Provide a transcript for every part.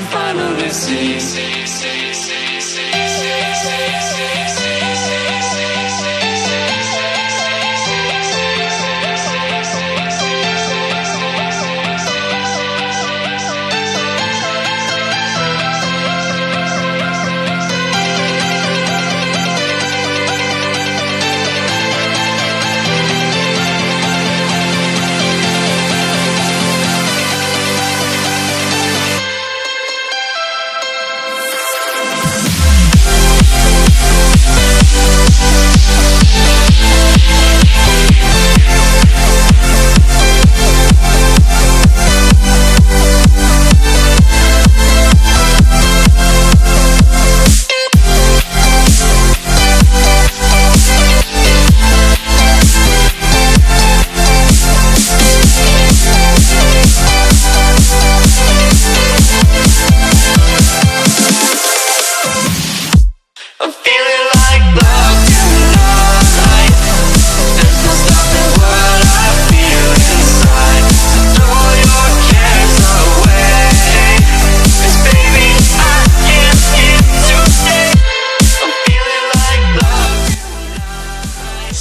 final disease.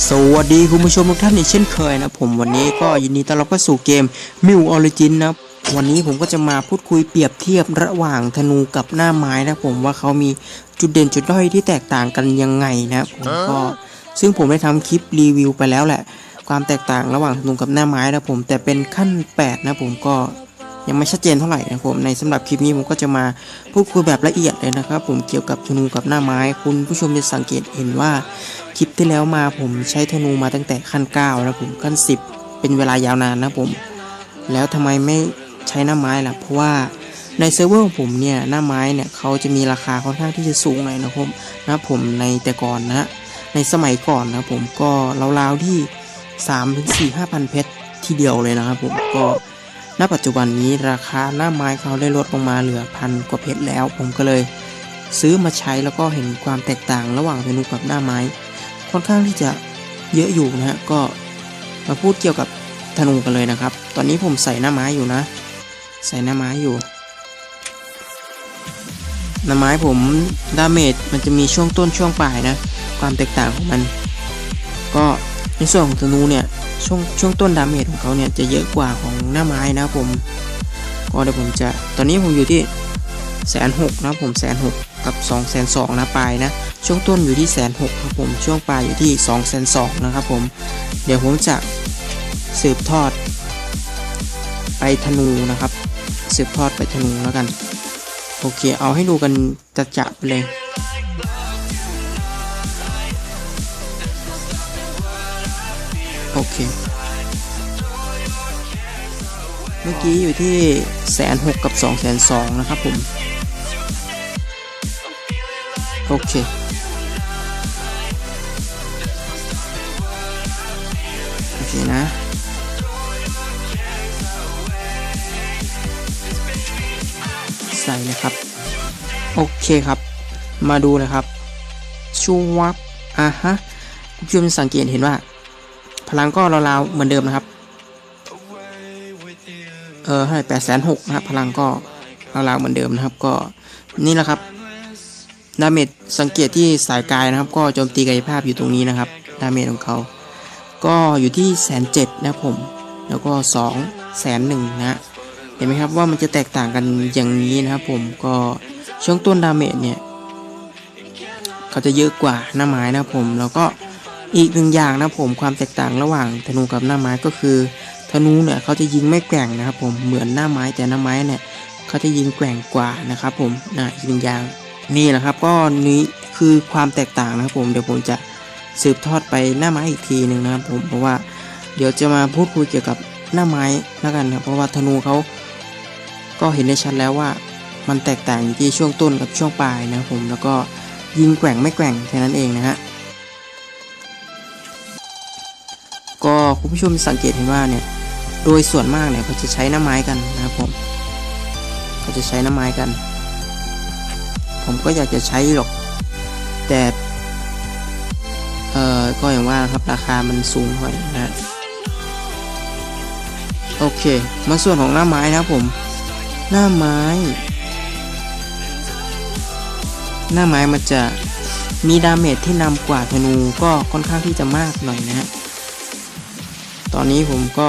สวัสดีคุณผู้ชมทุกท่านอีกเช่นเคยนะผมวันนี้ก็ยินดีต้อนรับเข้าสู่เกมมิวออริจินนะวันนี้ผมก็จะมาพูดคุยเปรียบเทียบระหว่างธนูกับหน้าไม้นะผมว่าเขามีจุดเด่นจุดด้อยที่แตกต่างกันยังไงนะผมก็ซึ่งผมได้ทำคลิปรีวิวไปแล้วแหละ ความแตกต่างระหว่างธนูกับหน้าไม้นะผมแต่เป็นขั้น 8 นะผมก็ ยังไม่ชัดเจนเท่าไหร่นะผมในสำหรับคลิปนี้ผมก็จะมาพูดคุยแบบละเอียดเลยนะครับ ผมเกี่ยวกับธนูกับหน้าไม้ คุณผู้ชมจะสังเกตเห็นว่าคลิปที่แล้วมาผมใช้ธนูมาตั้งแต่ขั้น9นะผมขั้น 10 เป็นเวลายาวนานนะผม แล้วทำไมไม่ใช้หน้าไม้ล่ะเพราะว่าในเซิร์ฟเวอร์ของผมเนี่ยหน้าไม้เนี่ยเขาจะมีราคาค่อนข้างที่จะสูงหน่อยนะครับนะผมในแต่ก่อนนะในสมัยก่อนนะผมก็ราวๆที่3ถึง4 5พันเพชรทีเดียวเลยนะครับผมก็ ณปัจจุบันนี้ราคาหน้าไม้เขาได้ลดลงมาเหลือพันกว่าเพชรแล้ว ผมก็เลย ซื้อมาใช้แล้วก็เห็นความแตกต่างระหว่างธนูกับหน้าไม้ ค่อนข้างที่จะเยอะอยู่นะฮะก็มาพูดเกี่ยวกับธนูกันเลยนะครับ ตอนนี้ผมใส่หน้าไม้อยู่นะ ใส่หน้าไม้อยู่หน้าไม้ผมดาเมจมันจะมีช่วงต้นช่วงปลายนะ ความแตกต่างของมัน ก็ในส่วนของธนูเนี่ย ช่วงช่วงต้นดาเมจของเขาเนี่ยจะเยอะกว่าของหน้าไม้นะผมก็เดี๋ยวผมจะตอนนี้ผมอยู่ที่แสนหกนะผมแสนหกกับ2องแสนสองนะปลายนะ ช่วงต้นอยู่ที่แสนหกครับผมช่วงปลายอยู่ที่2องแสนสองนะครับผมเดี๋ยวผมจะสืบทอด ไปธนูนะครับ สืบทอดไปธนูแล้วกัน โอเค เอาให้ดูกันจะจะๆไปเลย โอเค เมื่อกี้อยู่ที่แสนหกกับ2องแสนสองนะครับผม โอเคโอเคนะใส่เลยครับ โอเคครับ มาดูเลยครับชูวับอะฮะคุณผู้ชมสังเกตเห็นว่า พลังก็ราวๆเหมือนเดิมนะครับ เออให้แปดแสนหกนะครับ พลังก็ราวๆเหมือนเดิมนะครับ ก็นี่แหละครับ ดาเมจสังเกตที่สายกายนะครับ ก็โจมตีกายภาพอยู่ตรงนี้นะครับ ดาเมจของเขา ก็อยู่ที่แสนเจ็ดนะครับผม แล้วก็สองแสนหนึ่งนะเห็นไหมครับว่ามันจะแตกต่างกันอย่างนี้นะครับผม ก็ช่วงต้นดาเมจเนี่ย เขาจะเยอะกว่าหน้าไม้นะครับผม แล้วก็ อีกหนึ่งอย่างนะผมความแตกต่างระหว่างธนูกับหน้าไม้ก็คือ ธนูเนี่ยเขาจะยิงไม่แกว่งนะครับผมเหมือนหน้าไม้แต่หน้าไม้เนี่ยเขาจะยิงแกว่งกว่านะครับผมนะอีกหนึ่งอย่างนี่แหละครับก็นี้คือความแตกต่างนะครับผมเดี๋ยวผมจะสืบทอดไปหน้าไม้อีกทีหนึ่งนะครับผมเพราะว่าเดี๋ยวจะมาพูดคุยเกี่ยวกับหน้าไม้แล้วกันครับเพราะว่าธนูเขาก็เห็นได้ชัดแล้วว่ามันแตกต่างอยู่ที่ช่วงต้นกับช่วงปลายนะครับผมแล้วก็ยิงแกว่งไม่แกว่งแค่นั้นเองนะฮะ คุณผู้ชมสังเกตเห็นว่าเนี่ยโดยส่วนมากเนี่ยเขาจะใช้หน้าไม้กันนะครับผมเขาจะใช้หน้าไม้กัน ผมก็อยากจะใช้หรอกแต่เอ่อก็อย่างว่าครับราคามันสูงหน่อยนะฮะโอเค มาส่วนของหน้าไม้นะครับผม หน้าไม้ หน้าไม้มันจะมีดาเมจที่นำกว่าธนูก็ค่อนข้างที่จะมากหน่อยนะฮะ ตอนนี้ผมก็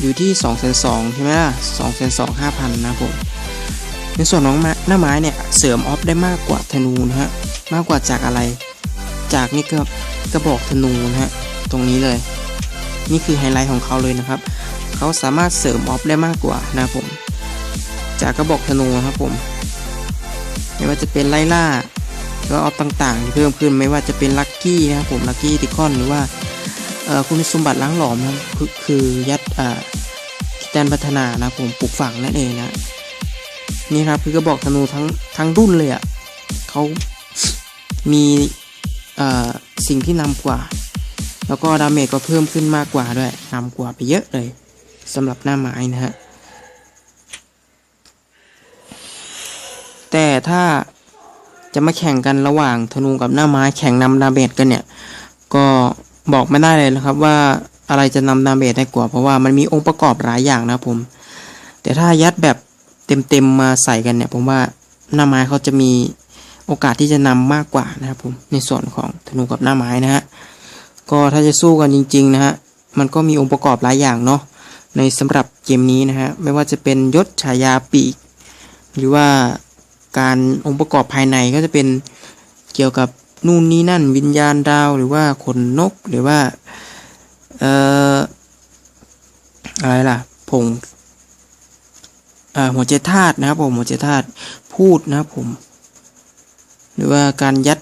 อยู่ที่2 2 0 0ใช่ไหมล่ะ2 2 0 0 5,000นะผมในส่วนของหน้าไม้เนี่ยเสริมออฟได้มากกว่าธนูนะฮะมากกว่าจากอะไร จากนี่ก็กระบอกธนูนะฮะตรงนี้เลย นี่คือไฮไลท์ของเขาเลยนะครับเขาสามารถเสริมออฟได้มากกว่านะผม จากกระบอกธนูนะครับผมไม่ว่าจะเป็นไล่ล่าก็ออฟต่างๆที่เพิ่มขึ้นไม่ว่าจะเป็นลัคกี้นะครับผมลัคกี้ติคอนหรือว่า คุณสมบัติล้างหลอมนะครับคือคือยัดอ่าแตนพัฒนานะผมปลูกฝังนั่นเองนะนี่ครับคือกระบอกธนูทั้งทั้งรุ่นเลยอะ่ะเขามีอ่อสิ่งที่นำกว่า แล้วก็ดาเมจก็เพิ่มขึ้นมากกว่าด้วยนำกว่าไปเยอะเลยสำหรับหน้าไม้นะฮะแต่ถ้าจะมาแข่งกันระหว่างธนูกับหน้าไม้แข่งนำดาเมจกันเนี่ย ก็ บอกไม่ได้เลยนะครับว่าอะไรจะนำดาเมจได้กว่า เพราะว่ามันมีองค์ประกอบหลายอย่างนะครับผม แต่ถ้ายัดแบบเต็มๆมาใส่กันเนี่ย ผมว่าหน้าไม้เขาจะมีโอกาสที่จะนำมากกว่านะครับผมในส่วนของธนูกับหน้าไม้นะฮะก็ถ้าจะสู้กันจริง ๆ นะฮะมันก็มีองค์ประกอบหลายอย่างเนาะในสำหรับเกมนี้นะฮะไม่ว่าจะเป็นยศฉายาปีก หรือว่าการองค์ประกอบภายในก็จะเป็นเกี่ยวกับ นู่นนี่นั่นวิญญาณดาวหรือว่าขนนกหรือว่าเอ่ออะไรล่ะผงหัวใจธาตุนะครับผมหัวใจธาตุพูดนะครับผม หรือว่าการยัด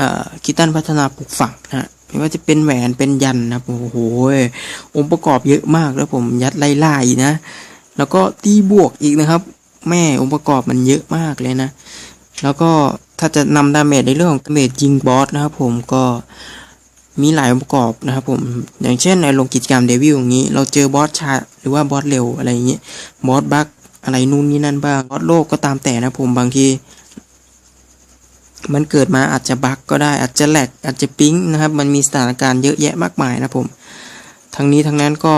อ่ากีตันพัฒนาปลูกฝังนะไม่ว่าจะเป็นแหวนเป็นยันนะโอ้โหองค์ประกอบเยอะมากแล้วผมยัดไล่ไล่นะ แล้วก็ตีบวกอีกนะครับ แม่องค์ประกอบมันเยอะมากเลยนะ แล้วก็ถ้าจะนำดาเมจในเรื่องของดาเมจยิงบอสนะครับผมก็มีหลายองค์ประกอบนะครับผม อย่างเช่นในลงกิจกรรมเดวิลอย่างนี้ เราเจอบอสชาหรือว่าบอสเร็วอะไรอย่างนี้บอสบักอะไรนู่นนี่นั่นบ้างบอสโลกก็ตามแต่นะผมบางที มันเกิดมาอาจจะบักก็ได้อาจจะแหลกอาจจะปิ๊งนะครับ มันมีสถานการณ์เยอะแยะมากมายนะผม ทั้งนี้ทั้งนั้นก็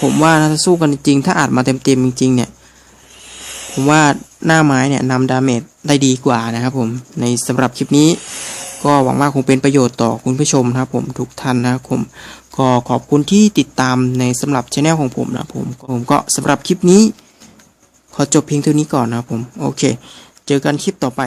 ผมว่าถ้าสู้กันจริงถ้าอาจมาเต็มๆจริง ๆ เนี่ย ผมว่า หน้าไม้เนี่ยนำดาเมจได้ดีกว่านะครับผมในสำหรับคลิปนี้ ก็หวังว่าคงเป็นประโยชน์ต่อคุณผู้ชมนะครับผมทุกท่านนะครับผมก็ขอบคุณที่ติดตามในสำหรับช anel ของผมนะผมผมก็สำหรับคลิปนี้ ขอจบเพียงเท่านี้ก่อนนะครับผมโอเค เจอกันคลิปต่อไป